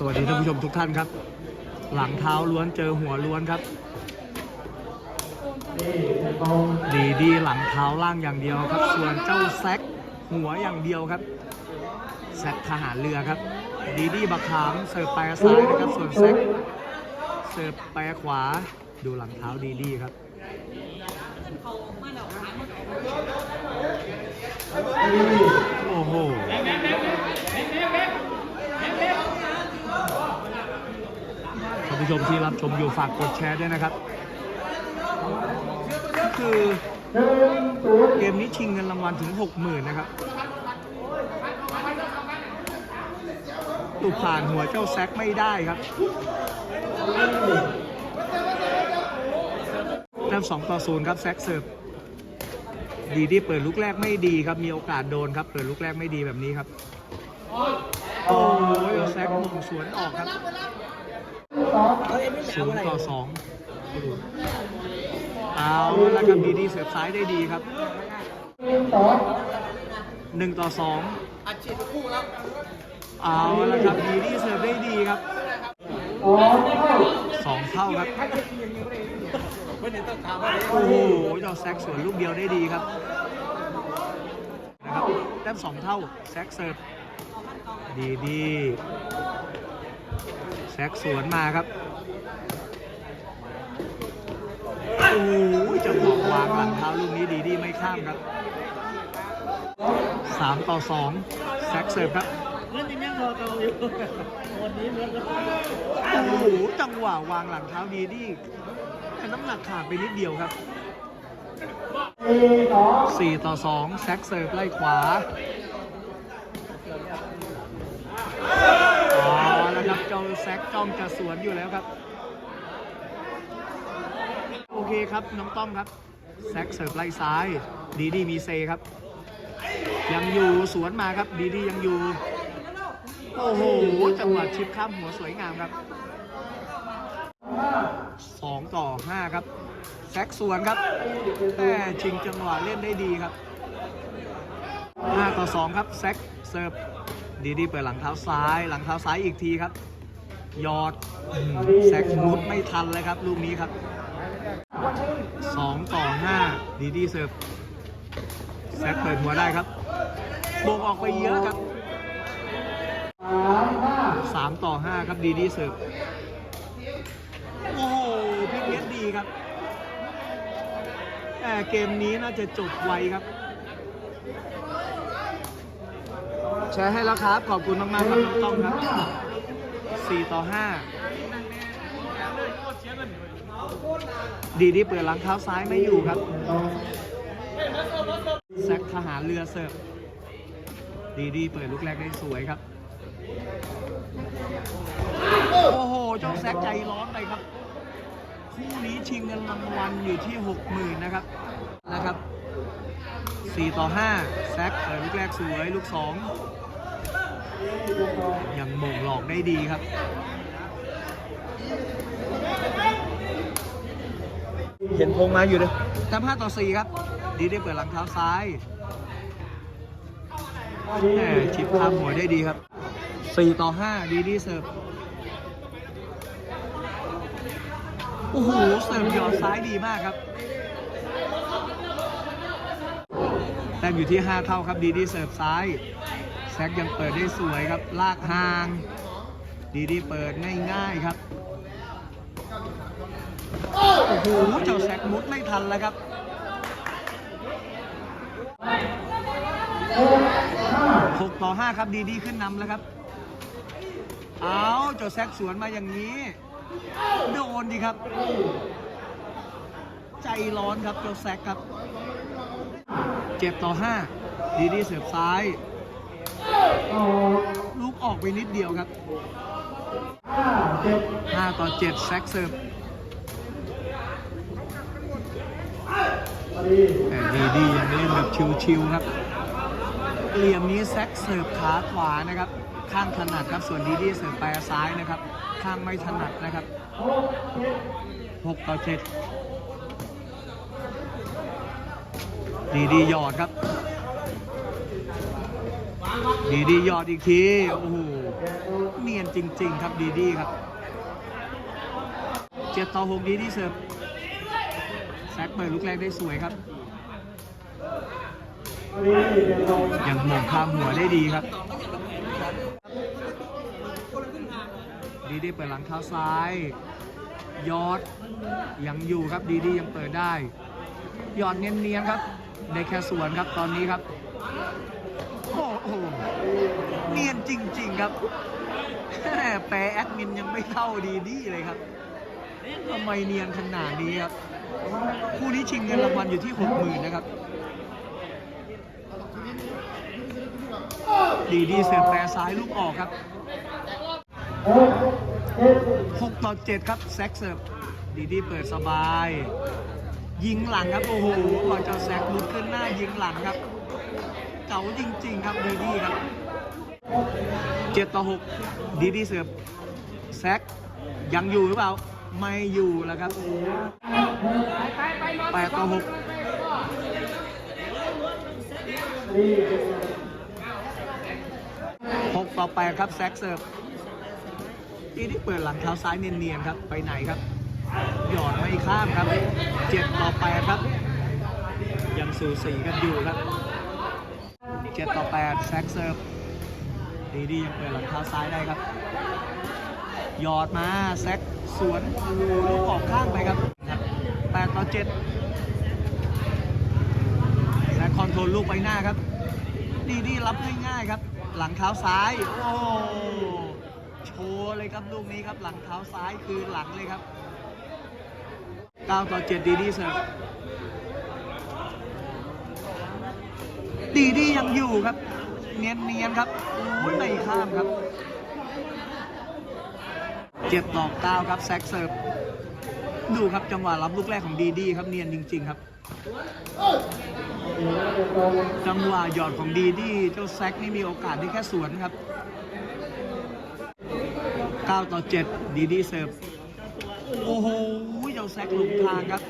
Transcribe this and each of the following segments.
สวัสดีท่านผู้ชมทุกท่านครับ หลังเท้าล้วนเจอหัวล้วนครับ ดีดีหลังเท้าล่างอย่างเดียวครับ ส่วนเจ้าแซกหัวอย่างเดียวครับแซกทหารเรือครับ ดีดีบักขามเสิร์ฟไปซ้ายนะครับ ส่วนแซกเสิร์ฟไปขวาดูหลังเท้าดีดีครับโอ้โห ผู้ชมที่รับชมอยู่ฝากกดแชร์ด้วยนะครับ คือเกมนี้ชิงเงินรางวัลถึง 60,000 นะครับตุผ่านหัวเจ้าแซกไม่ได้ครับนำสองต่อศูนย์ครับแซกเสิร์ฟดีที่เปิดลูกแรกไม่ดีครับ มีโอกาสโดนครับ เปิดลูกแรกไม่ดีแบบนี้ครับ โอ้ยแซกมงสวนออกครับ ศูนย์ต่อสองเอาแล้วครับดีดีเสิร์ฟซ้ายได้ดีครับหนึ่งต่อสองเอาแล้วครับดีดีเสิร์ฟได้ดีครับสองเท่าครับโอ้โหจ้าแซกสวนลูกเดียวได้ดีครับนะครับแต้มสองเท่าแซกเสิร์ฟดีดี แซกสวนมาครับโอ้โหจังหวะวางหลังเท้าลูกนี้ดีดีไม่ข้ามครับสามต่อสองแซกเสิร์ฟครับโอ้โหจังหวะวางหลังเท้าดีดีแต่น้ำหนักขาดไปนิดเดียวครับสี่ต่อสองแซกเสิร์ฟไล่ขวาอ๋อแล้วครับ เจ้าแซกจ้องจะสวนอยู่แล้วครับ โอเคครับน้องต้อมครับ แซกเสิร์ฟไล่ซ้าย ดีดีมีเซครับ ยังอยู่สวนมาครับ ดีดียังอยู่ โอ้โห จังหวะชิปข้ามหัวสวยงามครับ2ต่อ5ครับ แซกสวนครับแต่ชิงจังหวะเล่นได้ดีครับ5ต่อ2ครับ แซกเสิร์ฟดีดีเปิดหลังเท้าซ้าย หลังเท้าซ้ายอีกทีครับ ยอดอืมแซกมุดไม่ทันเลยครับ ลูกนี้ครับสองต่อห้าดีดีเสิร์ฟแซกเปิดหัวได้ครับโบกออกไปเยอะครับสามต่อห้าครับดีดีเสิร์ฟโอ้โหพลิกเน็ตดีครับแต่เกมนี้น่าจะจบไวครับแชร์ให้แล้วครับ ขอบคุณมากๆครับน้องต้อมครับ สี่ต่อห้าดีดีเปิดหลังเท้าซ้ายไม่อยู่ครับแซกทหารเรือเสิร์ฟดีดีเปิดลูกแรกได้สวยครับ โอ้โหเจ้าแซกใจร้อนไปครับ คู่นี้ชิงเงินรางวัลอยู่ที่ 60,000 นะครับนะครับ 4 ต่อ 5 แซกเปิดลูกแรกสวยลูก 2 ยังหม่งหลอกได้ดีครับเห็นพงมาอยู่เลยทำห้าต่อสี่ครับ ดีได้เปิดหลังเท้าซ้ายแหมชิปข้ามหัวได้ดีครับสี่ต่อห้าดีดีเสิร์ฟ โอ้โห เสิร์ฟหยอดซ้ายดีมากครับ แต้มอยู่ที่5เท่าครับ ดีดีเสิร์ฟซ้าย แซกยังเปิดได้สวยครับ ลากห่าง ดีดีเปิดง่ายๆครับ โอ้โห เจ้าแซกมุดไม่ทันแล้วครับ6ต่อ5ครับดีดีขึ้นนำแล้วครับ เอาเจ้าแซกสวนมาอย่างนี้ โดนดีครับ ใจร้อนครับเจ้าแซกครับ7ต่อ5ดีดีเสิร์ฟซ้าย ลูกออกไปนิดเดียวครับ5ต่อ7แซกเสิร์ฟแต่ดีดียังเล่นแบบชิวๆครับ เหลี่ยมนี้แซกเสิร์ฟขาขวานะครับ ข้างถนัดครับ ส่วนดีดีเสิร์ฟไปซ้ายนะครับ ข้างไม่ถนัดนะครับ6ต่อ7ดีดีหยอดครับ ดีดีหยอดอีกที โอ้โห เนียนจจริง ๆ ครับดีดีครับเจ็ดต่อหกดีดีเสิร์ฟแซกเปิดลูกแรกได้สวยครับ ยังหม่งข้ามหัวได้ดีครับ ดีดีเปิดหลังเท้าซ้าย ยอดยังอยู่ครับดีดียังเปิดได้ ยอดเนียนๆครับ ได้แค่สวนครับตอนนี้ครับ หเนียนจริง ๆ ครับแปรแอดมินยังไม่เข้าดีดีเลยครับทำไมเนียนขนาดนี้ครับ คู่นี้ชิงเงินรางวัลอยู่ที่หกหมื่นนะครับ ดีดีเสิร์ฟแปรซ้ายลูกออกครับหกต่อเจ็ดครับแซกเสิร์ฟดีดีเปิดสบาย ยิงหลังครับ โอ้โหก่อนจะแซกลุกขึ้นหน้ายิงหลังครับ เก๋าจริง ๆ ครับดีดีครับเจ็ดต่อหกดีดีเสิร์ฟแซกยังอยู่หรือเปล่า ไม่อยู่แล้วครับแปดต่อหกหกต่อแปดครับแซกเสิร์ฟดีดีเปิดหลังเท้าซ้ายเนียนๆครับไปไหนครับ หยอดไม่ข้ามครับเจ็ดต่อแปดครับ ยังสูสีกันอยู่ครับ เจ็ดต่อแปดแซกเซิร์ฟดีดียังเปิดหลังเท้าซ้ายได้ครับ หยอดมา แซกสวนลูกออกข้างไปครับแปดต่อเจ็ดแซกคอนโทรลลูกไปหน้าครับ ดีดีรับง่ายๆครับ หลังเท้าซ้าย โอ้โชว์เลยครับลูกนี้ครับ หลังเท้าซ้ายคือหลังเลยครับ 9 ต่อ 7 ดีดีเสิร์ฟ ดีดียังอยู่ครับ เนียนเนียนๆครับโอ้ยไม่ข้ามครับเจ็ดต่อเก้าครับแซกเซิร์ฟดูครับจังหวะรับลูกแรกของดีดีครับเนียนจริง ๆ ครับ จังหวะหยอดของดีดีเจ้าแซกนี่มีโอกาสได้แค่สวนครับ9ต่อ7ดีดีเซิร์ฟโอ้โหเจ้าแซกหลงทางครับ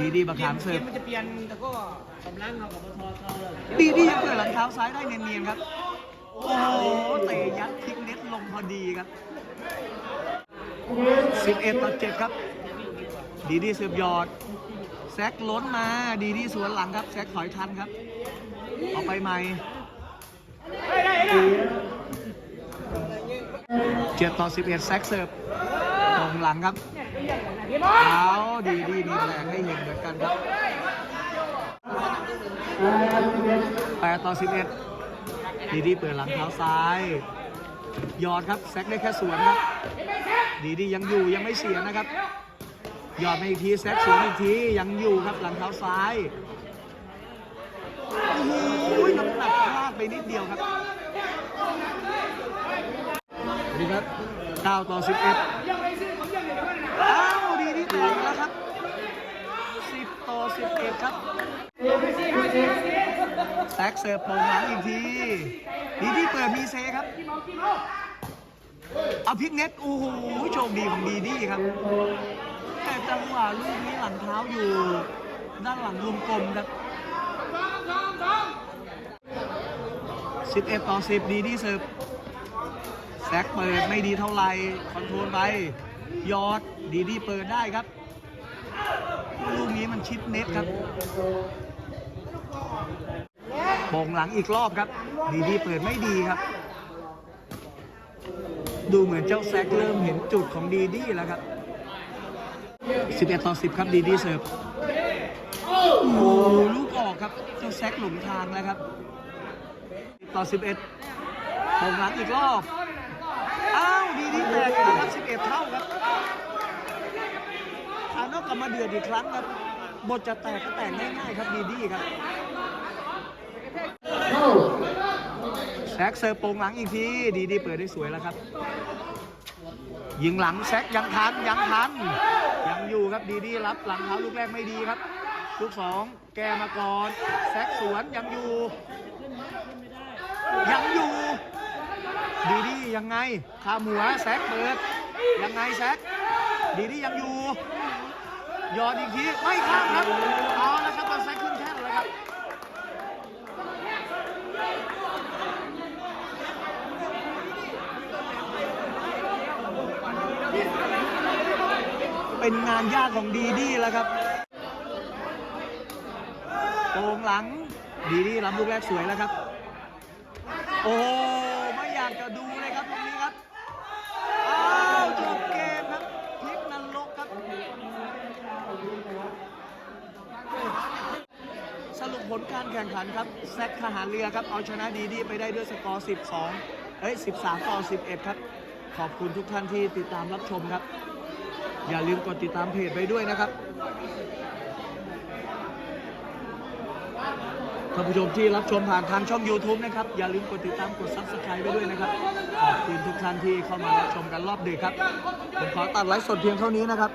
ดีดีบักขามเสิร์ฟ มันจะเปลี่ยนแต่ก็กำลังเขากับพอเขาเลยดีดียังเปิดหลังเท้าซ้ายได้เนียนๆครับ โอ้โหเตะยัดพลิกเน็ตลงพอดีครับ 11ต่อ7ครับ ดีดีเสิร์ฟหยอด แซกล้นมาดีดีสวนหลังครับ แซกถอยทันครับเอาไปใหม่7ต่อ11แซกเสิร์ฟตรงหลังครับ เอาดีดีมีแรงให้เห็นเหมือนกันครับ8ต่อ11ดีดีเปิดหลังเท้าซ้ายยอดครับแซกได้แค่สวนครับดีดียังอยู่ยังไม่เสียนะครับยอดมาอีกทีแซกสวนอีกทียังอยู่ครับหลังเท้าซ้ายโอ้โหน้ำหนักพลาดไปนิดเดียวครับดีครับ9ต่อ11 แตกแล้วครับ10ต่อ11ครับแซกเสิร์ฟโป่งหลังอีกทีดีดีเปิดมีเซครับ เอาพิกเน็ต โอ้โหโชคดีของดีดีครับ แต่จังหวะลูกนี้หลังเท้าอยู่ ด้านหลังวงกลมครับ11ต่อ10ดีดีเสิร์ฟแซกเปิดไม่ดีเท่าไหร่คอนโทรลไป ยอดดีดีเปิดได้ครับ ลูกนี้มันชิดเน็ตครับโป่งหลังอีกรอบครับ ดีดีเปิดไม่ดีครับ ดูเหมือนเจ้าแซกเริ่มเห็นจุดของดีดีแล้วครับ 11 ต่อ 10 ครับดีดีเสิร์ฟโอ้โหลูกออกครับ เจ้าแซกหลงทางแล้วครับต่อ 11โป่งหลังอีกรอบ ดีดีแตกอีกแล้วครับ11 เท่าครับทานอกกลับมาเดือดอีกครั้งครับบทจะแตกก็แตกง่ายๆครับดีดีครับแซกเสิร์โป่งหลังอีกทีดีดีเปิดได้สวยแล้วครับ ยิงหลังแซกยังทันยังทันยังอยู่ครับดีดีรับหลังเท้าลูกแรกไม่ดีครับ ลูกสองแกมาก่อนแซกสวนยังอยู่ ยังอยู่ ดีดียังไงข้ามหัวแซกเปิด ยังไงแซกดีดียังอยู่ยอดอีกทีไม่ข้ามครับเอาละครับบอลแซกขึ้นแค่เลยครับเป็นงานยากของดีดีแล้วครับโป่งหลัง ดีดีรับลูกแรกสวยแล้วครับ โอ้ากจะดูเลยครับตรงนี้ครับ อ้าวจบเกมครับพลิกนรกครับ สรุปผลการแข่งขันครับ แซคทหารเรือครับ เอาชนะดีดีไปได้ด้วยสกอร์ 12 เอ้ย 13 ต่อ 11 ครับ ขอบคุณทุกท่านที่ติดตามรับชมครับ อย่าลืมกดติดตามเพจไปด้วยนะครับ ท่านผู้ชมที่รับชมผ่านทางช่อง YouTube นะครับ อย่าลืมกดติดตามกด Subscribe ไปด้วยนะครับ ขอบคุณทุกท่านที่เข้ามารับชมกันรอบดึกครับ ผมขอตัดไลฟ์สดเพียงเท่านี้นะครับ